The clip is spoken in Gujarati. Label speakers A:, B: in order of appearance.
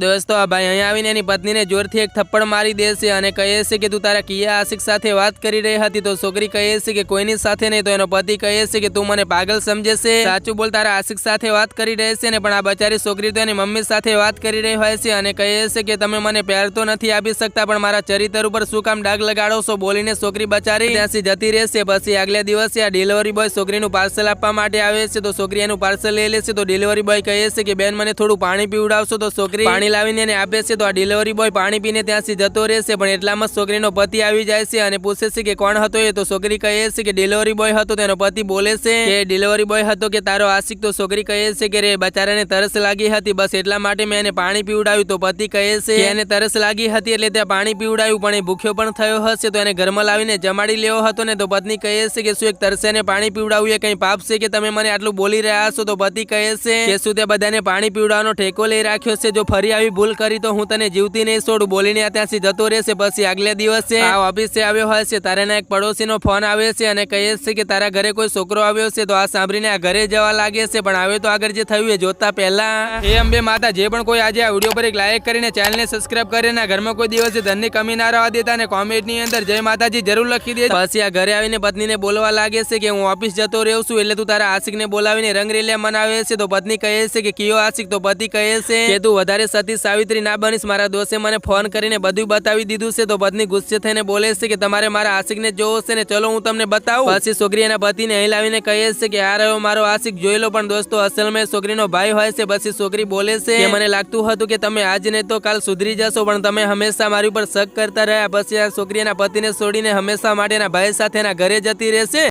A: દોસ્તો, આ ભાઈ અહીંયા આવીને એની પત્નીને જોરથી એક થપ્પડ મારી દે છે અને કહે છે કે, તું તારા કિયા આશિક સાથે વાત કરી રહી હતી, તો છોકરી કહે છે કે, કોઈની સાથે નહીં, તો એનો પતિ કહે છે કે, તું મને પાગલ સમજે છે. સાચું બોલ, તારા આશિક સાથે વાત કરી રહી છે ને, પણ આ બચારી છોકરી તો એની મમ્મી સાથે વાત કરી રહી હોય છે અને કહે છે કે, તમે મને પ્યાર તો નથી આપી શકતા, પણ મારા ચરિત્ર ઉપર શું કામ ડાગ લગાડો છો? બોલીને છોકરી બચારી ત્યાંથી જતી રહેશે પછી આગલા દિવસે આ ડિલિવરી બોય છોકરીનું પાર્સલ આપવા માટે આવે છે, તો છોકરી એનું પાર્સલ લઈ લેશે તો ડિલિવરી બોય કહે છે કે, બેન, મને થોડું પાણી પીવડાવશો. તો છોકરી પાણી લાવીને એને આપે છે, તો આ ડિલિવરી બોય પાણી પીને ત્યાંથી જતો રહેશે પણ એટલામાં છોકરીનો પતિ આવી જાય છે અને પૂછે છે કે કોણ હતો એ, તો છોકરી કહે છે કે ડિલિવરી બોય હતો, તેનો પતિ બોલે છે કે ડિલિવરી બોય હતો કે તારો આશિક, તો છોકરી કહે છે કે રે બચારાને તરસ લાગી હતી, બસ એટલા માટે મેં એને પાણી પીવડાવ્યું, તો પતિ કહે છે એને તરસ લાગી હતી એટલે ત્યાં પાણી પીવડાવ્યું, પણ એ ભૂખ્યો પણ થયો હશે, તો એને ઘરમાં લાવીને જમાડી લેવો હતો ને, તો પત્ની કહે છે કે શું એક તરસેને પાણી પીવડાવ્યું, એ કંઈ પાપ છે કે તમે મને આટલું બોલી રહ્યા છો, તો પતિ કહે છે કે શું તે બધાને પાણી પીવડાવવાનો ઠેકો લઈ રાખ્યો છે, જો ફરી આવી ભૂલ કરી તો હું તને જીવતી નહીં છોડું. બોલીને ત્યાંથી જતો રહેશે, પછી આગલે દિવસે આ ઓફિસે આવ્યો હશે તારાના એક પડોશીનો ફોન આવે છે અને કહે છે કે તારા ઘરે કોઈ છોકરો આવ્યો છે તો આ સાંભળીને આ ઘરે જવા લાગે છે. પણ હવે તો આગળ જે થયું એ જોતા પહેલા એ અંબે માતા જે પણ કોઈ આજે આ વીડિયો પર એક લાઈક કરીને ચેનલને સબસ્ક્રાઇબ કરીને ઘરમાં કોઈ દિવસે ધનની કમી ના રહેવા દેતા અને કોમેન્ટની અંદર જય માતાજી જરૂર લખી દે પછી આ ઘરે આવીને પત્નીને બોલવા લાગે છે કે હું ઓફિસ જતો રહ્યો છું એટલે તું તારા આશિકને બોલાવીને રંગરેલિયા મનાવે છે. તો પત્ની કહે છે કે કયો આશિક? તો પતિ કહે છે કે તું વધારે સતી સાવિત્રી ના બનીશ, મારા દોસ્તે મને ફોન કરીને બધું બતાવી દીધું છે. તો પત્ની ગુસ્સે થઈને બોલે છે કે તમારે મારા આશિકને જોવો છે ને, ચલો હું તમને બતાવું. પછી છોકરી એના પતિને અહીં લાવીને કહે છે કે આ રહ્યો, મારો આશિક, જોઈ લો, પણ દોસ્તો અસલમાં મેં છોકરીનો ભાઈ હોય છે. પછી છોકરી બોલે છે મને લાગતું હતું કે તમે આજ ને તો કાલ સુધરી જશો, પણ તમે હંમેશા મારી ઉપર શક કરતા રહ્યા. પછી આ છોકરી એના પતિને છોડીને હંમેશા માટે એના ભાઈ સાથે એના ઘરે જતી રહેશે.